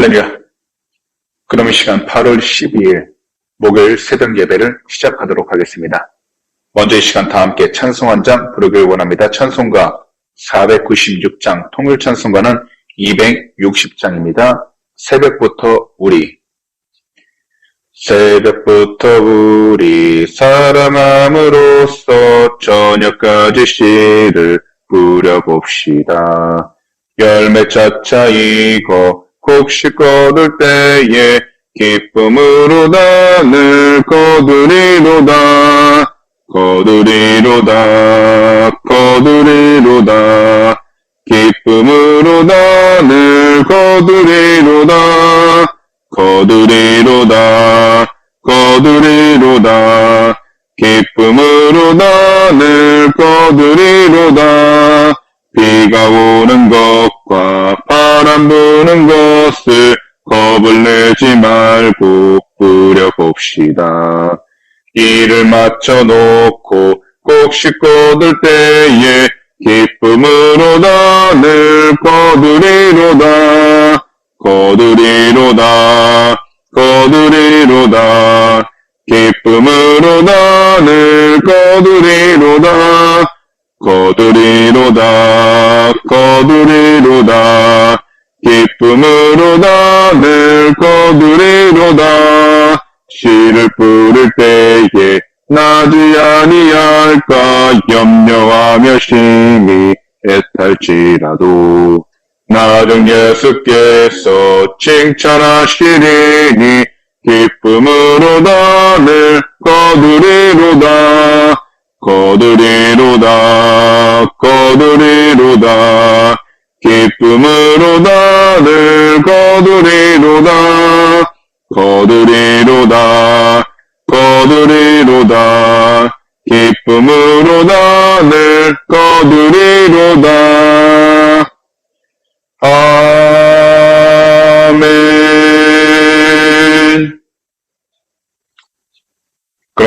할렐루야. 이 시간 8월 12일 목요일 새벽 예배를 시작하도록 하겠습니다. 먼저 이 시간 다 함께 찬송 한 장 부르길 원합니다. 찬송가 496장, 통일 찬송가는 260장입니다. 새벽부터 우리 새벽부터 우리 사랑함으로써 저녁까지 씨를 뿌려봅시다. 열매 차차이고 곡식 거둘 때에 기쁨으로 나를 거두리로다. 거두리로다 거두리로다. 기쁨으로 나를 거두리로다. 거두리로다 거두리로다. 기쁨으로 나를 거두리로다. 비가 오는 것 과 바람 부는 것을 겁을 내지 말고 뿌려봅시다. 이를 맞춰놓고 곡식 거둘 때에 기쁨으로 나를 거두리로다. 거두리로다. 거두리로다. 기쁨으로 나를 거두리로다. 거두리로다. 거두리로다. 기쁨으로 나를 거두리로다. 씨를 뿌릴 때에 나지 아니할까 염려하며 심히 애탈지라도 나중 예수께서 칭찬하시리니 기쁨으로 나를 거두리로다 거두리로다 거두리로다. 기쁨으로 나를 거두리로다. 거두리로다 거두리로다. 기쁨으로 나를 거두리로다. 아멘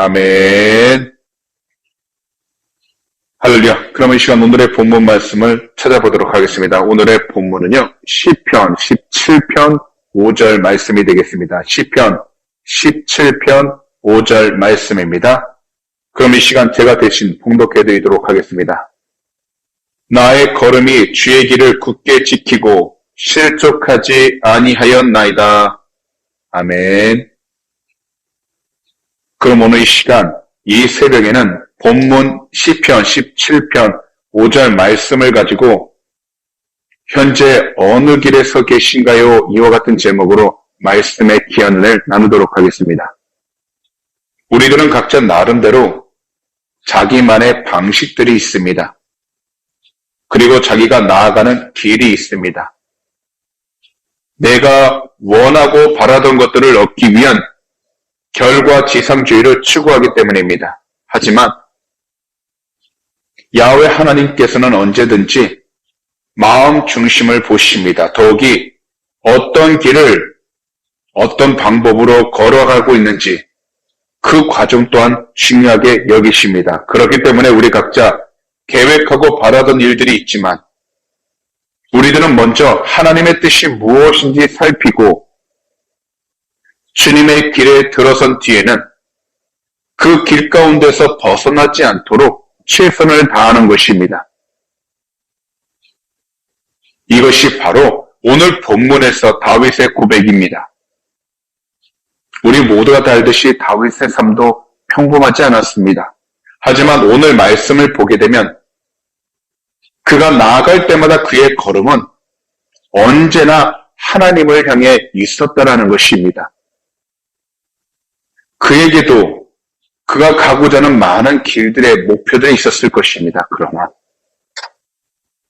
아멘. 할렐루야. 그러면 이 시간 오늘의 본문 말씀을 찾아보도록 하겠습니다. 오늘의 본문은요. 시편 17편 5절 말씀이 되겠습니다. 시편 17편 5절 말씀입니다. 그럼 이 시간 제가 대신 봉독해 드리도록 하겠습니다. 나의 걸음이 주의 길을 굳게 지키고 실족하지 아니하였나이다. 아멘. 그럼 오늘 이 시간, 이 새벽에는 본문 시편 17편 5절 말씀을 가지고 현재 어느 길에 서 계신가요? 이와 같은 제목으로 말씀의 기한을 나누도록 하겠습니다. 우리들은 각자 나름대로 자기만의 방식들이 있습니다. 그리고 자기가 나아가는 길이 있습니다. 내가 원하고 바라던 것들을 얻기 위한 결과 지상주의를 추구하기 때문입니다. 하지만 야외 하나님께서는 언제든지 마음 중심을 보십니다. 더욱이 어떤 길을 어떤 방법으로 걸어가고 있는지 그 과정 또한 중요하게 여기십니다. 그렇기 때문에 우리 각자 계획하고 바라던 일들이 있지만 우리들은 먼저 하나님의 뜻이 무엇인지 살피고 주님의 길에 들어선 뒤에는 그 길 가운데서 벗어나지 않도록 최선을 다하는 것입니다. 이것이 바로 오늘 본문에서 다윗의 고백입니다. 우리 모두가 다 알듯이 다윗의 삶도 평범하지 않았습니다. 하지만 오늘 말씀을 보게 되면 그가 나아갈 때마다 그의 걸음은 언제나 하나님을 향해 있었다라는 것입니다. 그에게도 그가 가고자 하는 많은 길들의 목표들이 있었을 것입니다. 그러나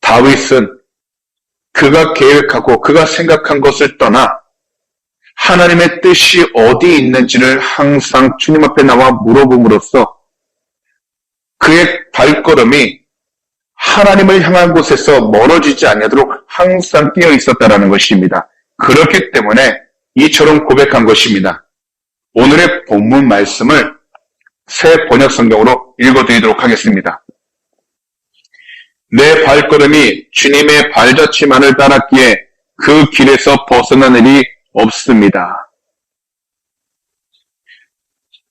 다윗은 그가 계획하고 그가 생각한 것을 떠나 하나님의 뜻이 어디 있는지를 항상 주님 앞에 나와 물어봄으로써 그의 발걸음이 하나님을 향한 곳에서 멀어지지 않도록 항상 뛰어 있었다라는 것입니다. 그렇기 때문에 이처럼 고백한 것입니다. 오늘의 본문 말씀을 새 번역 성경으로 읽어드리도록 하겠습니다. 내 발걸음이 주님의 발자취만을 따랐기에 그 길에서 벗어난 일이 없습니다.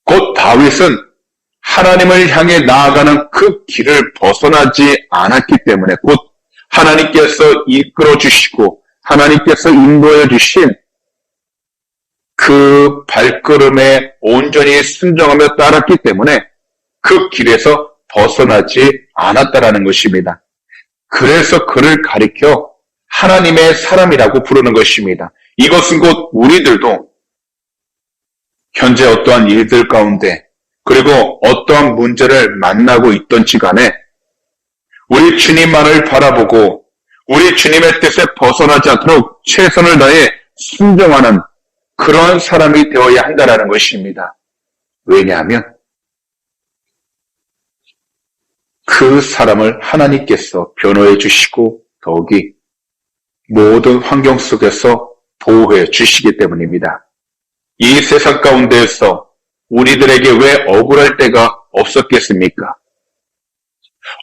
곧 다윗은 하나님을 향해 나아가는 그 길을 벗어나지 않았기 때문에 곧 하나님께서 이끌어 주시고 하나님께서 인도해 주신 그 발걸음에 온전히 순종하며 따랐기 때문에 그 길에서 벗어나지 않았다라는 것입니다. 그래서 그를 가리켜 하나님의 사람이라고 부르는 것입니다. 이것은 곧 우리들도 현재 어떠한 일들 가운데 그리고 어떠한 문제를 만나고 있던지 간에 우리 주님만을 바라보고 우리 주님의 뜻에 벗어나지 않도록 최선을 다해 순종하는 그런 사람이 되어야 한다라는 것입니다. 왜냐하면 그 사람을 하나님께서 변호해 주시고 더욱이 모든 환경 속에서 보호해 주시기 때문입니다. 이 세상 가운데에서 우리들에게 왜 억울할 때가 없었겠습니까?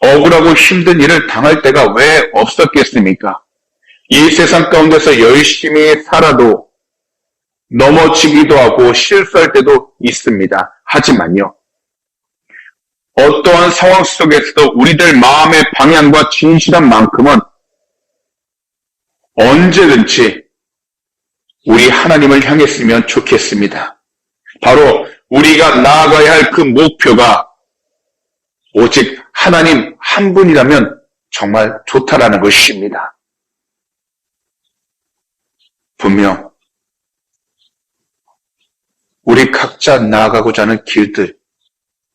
억울하고 힘든 일을 당할 때가 왜 없었겠습니까? 이 세상 가운데서 열심히 살아도 넘어지기도 하고 실수할 때도 있습니다. 하지만요. 어떠한 상황 속에서도 우리들 마음의 방향과 진실한 만큼은 언제든지 우리 하나님을 향했으면 좋겠습니다. 바로 우리가 나아가야 할 그 목표가 오직 하나님 한 분이라면 정말 좋다라는 것입니다. 분명 우리 각자 나아가고자 하는 길들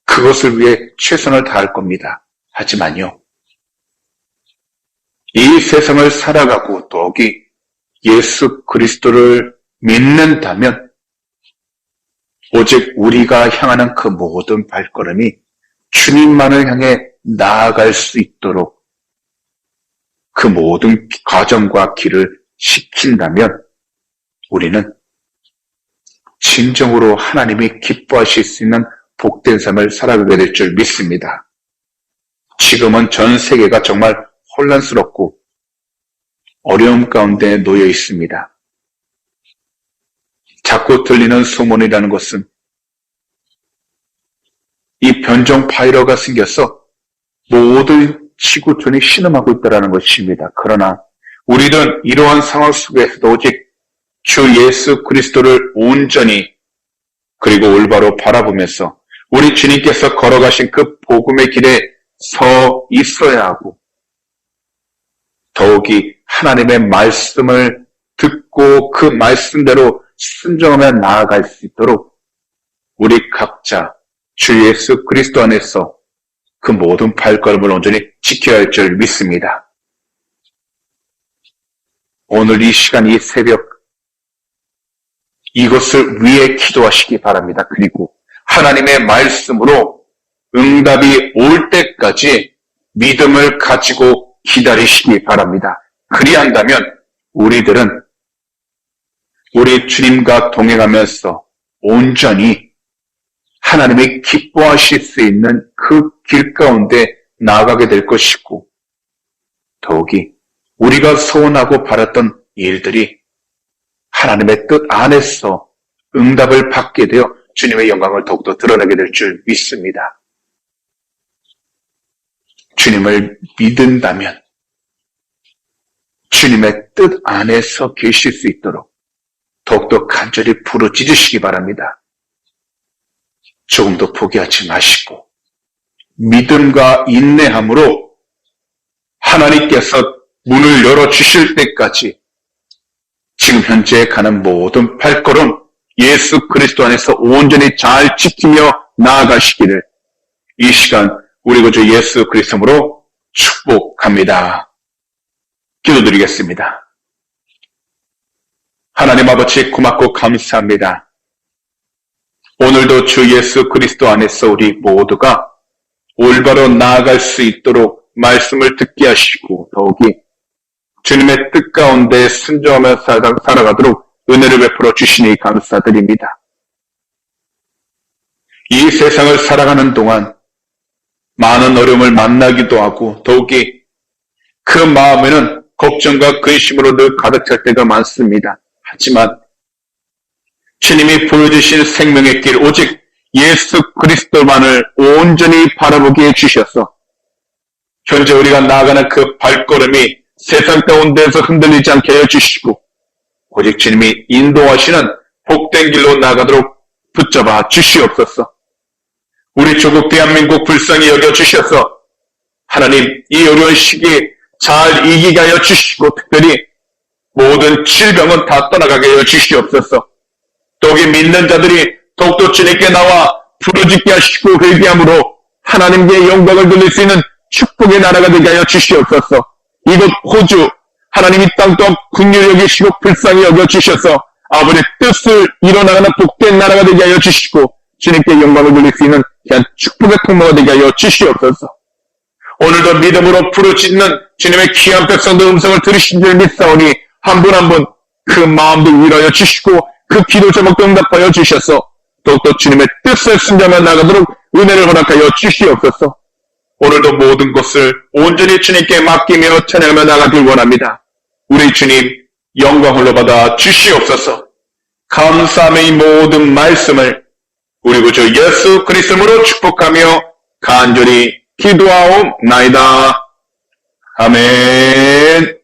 그것을 위해 최선을 다할 겁니다. 하지만요. 이 세상을 살아가고 더욱이 예수 그리스도를 믿는다면 오직 우리가 향하는 그 모든 발걸음이 주님만을 향해 나아갈 수 있도록 그 모든 과정과 길을 시킨다면 우리는 진정으로 하나님이 기뻐하실 수 있는 복된 삶을 살아가게 될 줄 믿습니다. 지금은 전 세계가 정말 혼란스럽고 어려움 가운데 놓여 있습니다. 자꾸 들리는 소문이라는 것은 이 변종 파이러가 생겨서 모든 지구촌이 신음하고 있다는 것입니다. 그러나 우리는 이러한 상황 속에서도 오직 주 예수 그리스도를 온전히 그리고 올바로 바라보면서 우리 주님께서 걸어가신 그 복음의 길에 서 있어야 하고 더욱이 하나님의 말씀을 듣고 그 말씀대로 순종하며 나아갈 수 있도록 우리 각자 주 예수 그리스도 안에서 그 모든 발걸음을 온전히 지켜야 할 줄 믿습니다. 오늘 이 시간, 이 새벽, 이것을 위해 기도하시기 바랍니다. 그리고 하나님의 말씀으로 응답이 올 때까지 믿음을 가지고 기다리시기 바랍니다. 그리한다면 우리들은 우리 주님과 동행하면서 온전히 하나님이 기뻐하실 수 있는 그 길 가운데 나아가게 될 것이고 더욱이 우리가 소원하고 바랐던 일들이 하나님의 뜻 안에서 응답을 받게 되어 주님의 영광을 더욱더 드러내게 될 줄 믿습니다. 주님을 믿는다면 주님의 뜻 안에서 계실 수 있도록 더욱더 간절히 부르짖으시기 바랍니다. 조금 더 포기하지 마시고 믿음과 인내함으로 하나님께서 문을 열어 주실 때까지 지금 현재 가는 모든 발걸음 예수 그리스도 안에서 온전히 잘 지키며 나아가시기를 이 시간 우리 구주 예수 그리스도로 축복합니다. 기도드리겠습니다. 하나님 아버지 고맙고 감사합니다. 오늘도 주 예수 그리스도 안에서 우리 모두가 올바로 나아갈 수 있도록 말씀을 듣게 하시고 더욱이 주님의 뜻 가운데 순종하며 살아- 살아가도록 은혜를 베풀어 주시니 감사드립니다. 이 세상을 살아가는 동안 많은 어려움을 만나기도 하고 더욱이 그 마음에는 걱정과 근심으로 늘 가득 찰 때가 많습니다. 하지만 주님이 보여주신 생명의 길 오직 예수 그리스도만을 온전히 바라보게 해주셔서 현재 우리가 나아가는 그 발걸음이 세상 가운데서 흔들리지 않게 해주시고 오직 주님이 인도하시는 복된 길로 나아가도록 붙잡아 주시옵소서. 우리 조국 대한민국 불쌍히 여겨 주셔서 하나님 이 어려운 시기에 잘 이기게 하여 주시고 특별히 모든 질병은 다 떠나가게 하여 주시옵소서. 또기 믿는 자들이 더욱더 주님께 나와 부르짖게 하시고 회개함으로 하나님께 영광을 돌릴 수 있는 축복의 나라가 되게 하여 주시옵소서. 이곳 호주 하나님이 땅 또한 국률 여기시고 불쌍히 여겨 주셔서 아버지의 뜻을 이뤄나가는 복된 나라가 되게 하여 주시고 주님께 영광을 돌릴 수 있는 귀한 축복의 통로가 되게 하여 주시옵소서. 오늘도 믿음으로 부르짖는 주님의 귀한 백성들 음성을 들으신 줄 믿사오니 한 분 한 분 그 마음도 위로하여 주시고 그 기도 제목도 응답하여 주셔서 더욱더 주님의 뜻을 순종하며 나가도록 은혜를 허락하여 주시옵소서. 오늘도 모든 것을 온전히 주님께 맡기며 찬양하며 나가길 원합니다. 우리 주님 영광 홀로 받아 주시옵소서. 감사함의 이 모든 말씀을 우리 구주 예수 그리스도로 축복하며 간절히 기도하옵나이다. 아멘.